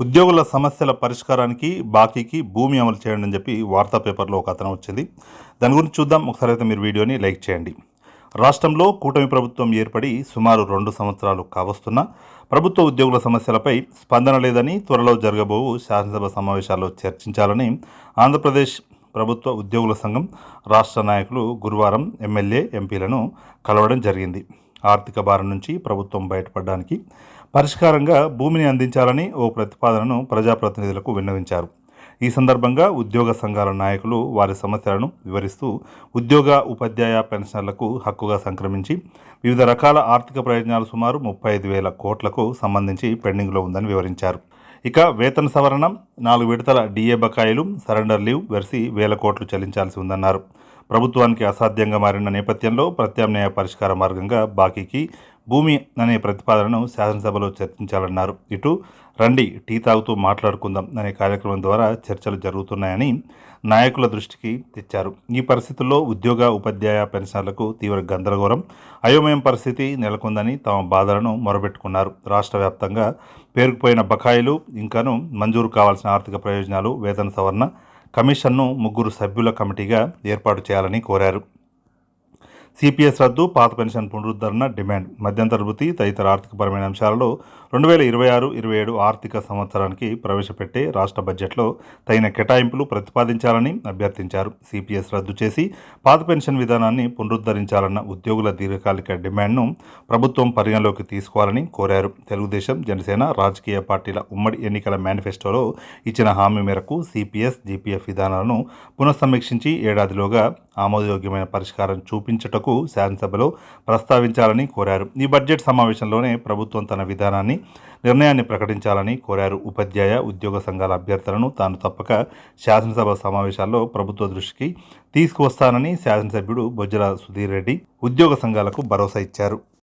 ఉద్యోగుల సమస్యల పరిష్కారానికి బాకీకి భూమి అమలు చేయండి అని చెప్పి వార్తా పేపర్లో ఒక అతను వచ్చింది. దాని గురించి చూద్దాం. ఒకసారి అయితే మీరు వీడియోని లైక్ చేయండి. రాష్ట్రంలో కూటమి ప్రభుత్వం ఏర్పడి సుమారు రెండు సంవత్సరాలు కావస్తున్నా ప్రభుత్వ ఉద్యోగుల సమస్యలపై స్పందన లేదని త్వరలో జరగబోవు శాసనసభ సమావేశాల్లో చర్చించాలని ఆంధ్రప్రదేశ్ ప్రభుత్వ ఉద్యోగుల సంఘం రాష్ట్ర నాయకులు గురువారం ఎమ్మెల్యే ఎంపీలను కలవడం జరిగింది. ఆర్థిక భారం నుంచి ప్రభుత్వం బయటపడడానికి పరిష్కారంగా భూమిని అందించాలని ఓ ప్రతిపాదనను ప్రజాప్రతినిధులకు విన్నవించారు. ఈ సందర్భంగా ఉద్యోగ సంఘాల నాయకులు వారి సమస్యలను వివరిస్తూ ఉద్యోగ ఉపాధ్యాయ పెన్షనర్లకు హక్కుగా సంక్రమించి వివిధ రకాల ఆర్థిక ప్రయోజనాలు సుమారు ముప్పై ఐదు వేల కోట్లకు సంబంధించి పెండింగ్లో ఉందని వివరించారు. ఇక వేతన సవరణ నాలుగు విడతల డిఏ బకాయిలు సరెండర్ లీవ్ వెరిసి వేల కోట్లు చెల్లించాల్సి ఉందన్నారు. ప్రభుత్వానికి అసాధ్యంగా మారిన నేపథ్యంలో ప్రత్యామ్నాయ పరిష్కార మార్గంగా బాకీకి భూమి అనే ప్రతిపాదనను శాసనసభలో చర్చించాలన్నారు. ఇటు రండి టీ తాగుతూ మాట్లాడుకుందాం అనే కార్యక్రమం ద్వారా చర్చలు జరుగుతున్నాయని నాయకుల దృష్టికి తెచ్చారు. ఈ పరిస్థితుల్లో ఉద్యోగ ఉపాధ్యాయ పెన్షనర్లకు తీవ్ర గందరగోళం. అయోమయం పరిస్థితి నెలకొందని తమ బాధలను మొరబెట్టుకున్నారు రాష్ట్ర వ్యాప్తంగా పేరుకుపోయిన బకాయిలు ఇంకాను మంజూరు కావాల్సిన ఆర్థిక ప్రయోజనాలు వేతన సవరణ కమిషన్ను ముగ్గురు సభ్యుల కమిటీగా ఏర్పాటు చేయాలని కోరారు. సిపిఎస్ రద్దు పాత పెన్షన్ పునరుద్ధరణ డిమాండ్. మధ్యంతర వృత్తి తదితర ఆర్థికపరమైన అంశాలలో రెండు వేల ఇరవై ఆరు ఇరవై ఏడు ఆర్థిక సంవత్సరానికి ప్రవేశపెట్టే రాష్ట్ర బడ్జెట్లో తగిన కేటాయింపులు ప్రతిపాదించాలని అభ్యర్థించారు. సిపిఎస్ రద్దు చేసి పాత పెన్షన్ విధానాన్ని పునరుద్ధరించాలన్న ఉద్యోగుల దీర్ఘకాలిక డిమాండ్ను ప్రభుత్వం పరిగణలోకి తీసుకోవాలని కోరారు. తెలుగుదేశం జనసేన రాజకీయ పార్టీల ఉమ్మడి ఎన్నికల మేనిఫెస్టోలో ఇచ్చిన హామీ మేరకు సిపిఎస్ జీపీఎఫ్ విధానాలను పునఃసమీక్షించి ఏడాదిలోగా ఆమోదయోగ్యమైన పరిష్కారం చూపించుటకు శాసనసభలో ప్రస్తావించాలని కోరారు. ఈ బడ్జెట్ సమావేశంలోనే ప్రభుత్వం తన విధానాన్ని నిర్ణయాన్ని ప్రకటించాలని కోరారు. ఉపాధ్యాయ ఉద్యోగ సంఘాల అభ్యర్థులను తాను తప్పక శాసనసభ సమావేశాల్లో ప్రభుత్వ దృష్టికి తీసుకువస్తానని శాసనసభ్యుడు బొజ్జల సుధీర్ రెడ్డి ఉద్యోగ సంఘాలకు భరోసా ఇచ్చారు.